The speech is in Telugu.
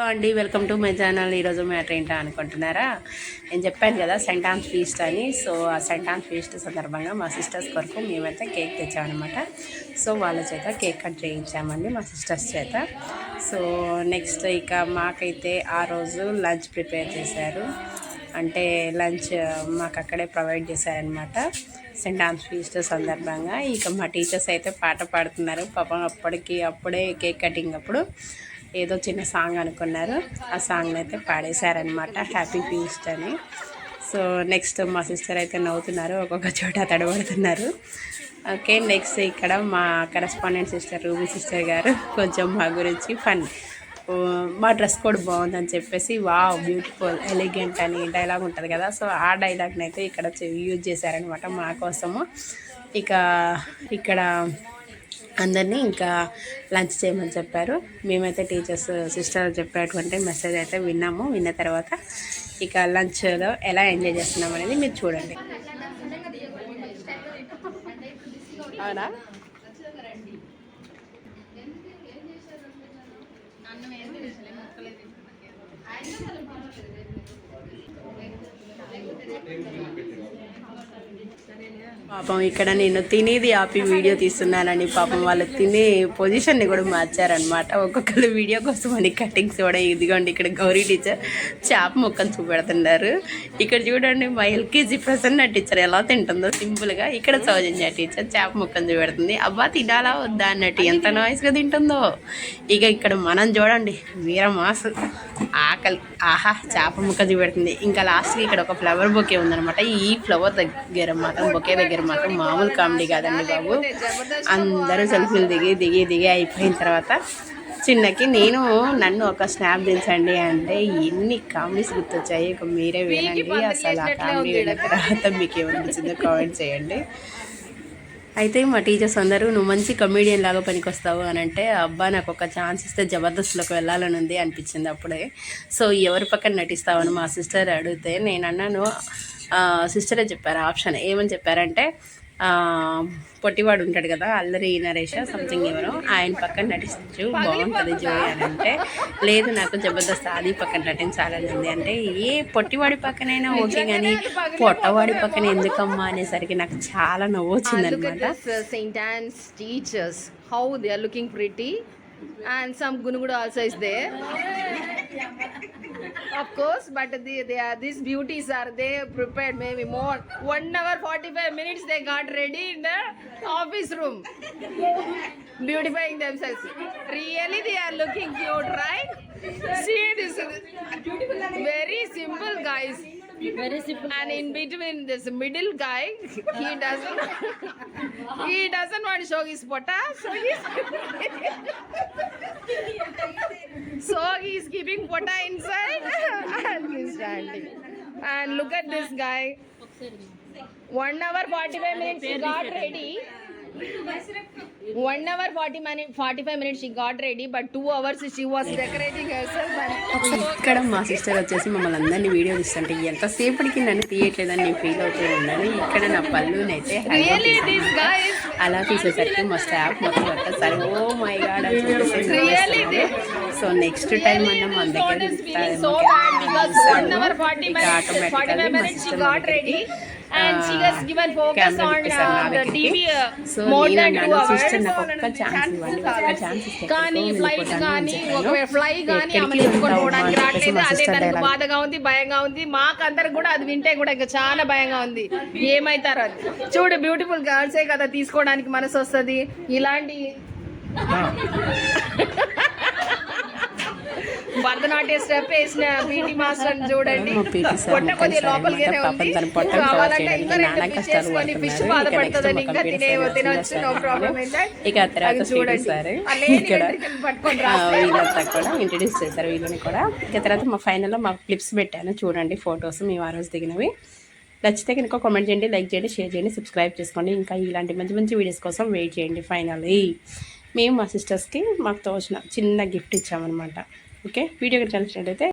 హలో అండి వెల్కమ్ టు మై ఛానల్. ఈరోజు మ్యాటర్ ఏంటా అనుకుంటున్నారా? నేను చెప్పాను కదా సెంట్ ఆన్స్ ఫీస్ట్ అని. సో ఆ సెంటాన్స్ ఫీస్ట్ సందర్భంగా మా సిస్టర్స్ కొరకు మేమైతే కేక్ తెచ్చామన్నమాట. సో వాళ్ళ చేత కేక్ కట్ చేయించామండి మా సిస్టర్స్ చేత. సో నెక్స్ట్ ఇక మాకైతే ఆ రోజు లంచ్ ప్రిపేర్ చేశారు. అంటే లంచ్ మాకు అక్కడే ప్రొవైడ్ చేశారనమాట సెంట్ ఆమ్స్ ఫీస్ట్ సందర్భంగా. ఇక మా టీచర్స్ అయితే పాట పాడుతున్నారు. పాపం అప్పటికి అప్పుడే కేక్ కటింగ్ అప్పుడు. ఏదో చిన్న సాంగ్ అనుకున్నారు. ఆ సాంగ్ని అయితే పాడేశారనమాట హ్యాపీ ఫీస్ట్ అని. సో నెక్స్ట్ మా సిస్టర్ అయితే నవ్వుతున్నారు ఒక్కొక్క చోట తడబడుతున్నారు. ఓకే నెక్స్ట్ ఇక్కడ మా కరెస్పాండెంట్ సిస్టర్ రూబీ సిస్టర్ గారు కొంచెం మా గురించి ఫన్. మా డ్రెస్ కోడ్ బాగుందని చెప్పేసి వావ్ బ్యూటిఫుల్ ఎలిగెంట్ అని డైలాగ్ ఉంటుంది కదా సో ఆ డైలాగ్ని అయితే ఇక్కడ యూజ్ చేశారనమాట మా కోసము. ఇక ఇక్కడ అందరినీ ఇంకా లంచ్ చేయమని చెప్పారు. మేమైతే టీచర్స్ సిస్టర్ చెప్పేటువంటి మెసేజ్ అయితే విన్నాము. విన్న తర్వాత ఇక లంచ్లో ఎలా ఎంజాయ్ చేస్తున్నాం అనేది మీరు చూడండి. అవునా? పాపం ఇక్కడ నేను తినేది ఆపి వీడియో తీస్తున్నానని పాపం వాళ్ళు తినే పొజిషన్ని కూడా మార్చారనమాట ఒక్కొక్కరు వీడియో కోసం అని కటింగ్స్ కూడా ఇదిగోండి ఇక్కడ గౌరీ టీచర్ చేప మొక్కలు చూపెడుతున్నారు. ఇక్కడ చూడండి మా ఎల్కేజీ ప్రసన్న టీచర్ ఎలా తింటుందో సింపుల్గా ఇక్కడ సౌజన్య టీచర్ చేప మొక్కలు చూపెడుతుంది. అబ్బా తినాలా వద్దా అన్నట్టు ఎంత నాయిస్గా తింటుందో. ఇక ఇక్కడ మనం చూడండి వీరమాసు ఆకలి ఆహా చేప ముక్క చూపెడుతుంది. ఇంకా లాస్ట్కి ఇక్కడ ఒక ఫ్లవర్ బొకే ఉందన్నమాట. ఈ ఫ్లవర్ దగ్గర మాత్రం బొకే దగ్గర మాత్రం మామూలు కామెడీ కాదండి బాబు. అందరూ సెల్ఫీలు దిగి దిగి దిగి అయిపోయిన తర్వాత చిన్నకి నేను నన్ను ఒక స్నాప్ దించండి అంటే ఎన్ని కామెడీస్ గుర్తొచ్చాయి ఇక మీరే వినండి. అసలు ఆ కామెడీ విన్న తర్వాత మీకు ఏమనిపించిందో కామెంట్ చేయండి. అయితే మా టీచర్స్ అందరూ నువ్వు మంచి కమీడియన్ లాగా పనికొస్తావు అని అంటే అబ్బా నాకు ఒక ఛాన్స్ ఇస్తే జబర్దస్త్లోకి వెళ్ళాలని ఉంది అనిపించింది అప్పుడే. సో ఎవరి పక్కన నటిస్తావని మా సిస్టర్ అడిగితే నేను అన్నాను సిస్టరే చెప్పారు ఆప్షన్ ఏమని చెప్పారంటే పొట్టివాడు ఉంటాడు కదా అల్లరి నరేష్ సంథింగ్ ఎవరో ఆయన పక్కన నటించు బాగుంటుంది జోయి అని అంటే లేదు నాకు జబర్దస్త్ ఆది పక్కన నటించాలని ఉంది అంటే ఏ పొట్టివాడి పక్కనైనా ఓకే కానీ పొట్టవాడి పక్కన ఎందుకమ్మా అనేసరికి నాకు చాలా నవ్వు వచ్చిందనమాట uh, St. Anne's teachers, how they are looking pretty. And some Gunugudu also is there. Of course, but the, they are, uh, these beauties are they prepared maybe more. One hour 45 minutes they got ready in the office room. Beautifying themselves. Really they are looking cute, right? See this very simple guys. Very simple. And in between this middle guy, he doesn't he doesn't want to show his pota, so he's so he's keeping pota inside and he's standing. And look at this guy. One hour 45 minutes he got ready. Hour 40 minutes 45 minutes she got ready, but two hours she was decorating herself and ఇక్కడ మా సిస్టర్ వచ్చేసి మమ్మల్ని అందరినీ వీడియో తీస్తుంటే ఎంతసేపటికి నన్ను తీయట్లేదని నేను ఫీల్ అవుతూ ఉన్నాను ఇక్కడ నా guy is అలా తీసేసరికి మా స్టాఫ్ మొత్తం ఒక్కసారి ఓ my god. So next time అన్న మన దగ్గర Soul is feeling తిరుగుతారేమో so bad because అనేసాను. one hour 40 ఇక minutes, automatically 45 మా minutes and she has given focus on uh, the. TV uh, more than two hours. ఇస్తే కానీ ఫ్లైట్ కానీ అని చెప్పాను. ఒక ఫ్లై కానీ ఆమె వెళ్తావు పోవడానికి రావట్లేదు అదే తనకు. బాధగా ఉంది భయంగా ఉంది మాకు అందరికి కూడా అది వింటే కూడా ఇంకా చాలా భయంగా ఉంది ఏమైతారో అది చూడు బ్యూటిఫుల్ గర్ల్సే కదా తీసుకోవడానికి మనసు వస్తుంది ఇలాంటి భరతనాట్య స్టెప్ వేసిన పీటీ మాస్టర్ చూడండి. PT sir పొట్ట కొద్దిగా లోపలిగానే సార్ ఉంది. కావాలంటే ఇంకా రెండు కష్టాలు చేసుకొని ఫిష్ బాధపడుతుందని ఇంకా తినే తినవచ్చు నో ప్రాబ్లం PT చూడండి. పట్టుకొని వీళ్ళంతా కూడా ఇంట్రడ్యూస్ చేశారు వీళ్ళని కూడా. ఇక తర్వాత మా ఫైనల్లో మా క్లిప్స్ పెట్టాను చూడండి ఫొటోస్ మేము ఆ రోజు దిగినవి. నచ్చితే కనుక కామెంట్ చేయండి లైక్ చేయండి షేర్ చేయండి సబ్స్క్రైబ్ చేసుకోండి. ఇంకా ఇలాంటి మంచి మంచి వీడియోస్ కోసం వెయిట్ చేయండి ఫైనల్లీ మేము మా సిస్టర్స్కి మాకు తోచిన చిన్న గిఫ్ట్ ఇచ్చామన్నమాట. ఓకే? వీడియో కనుక నచ్చినట్లయితే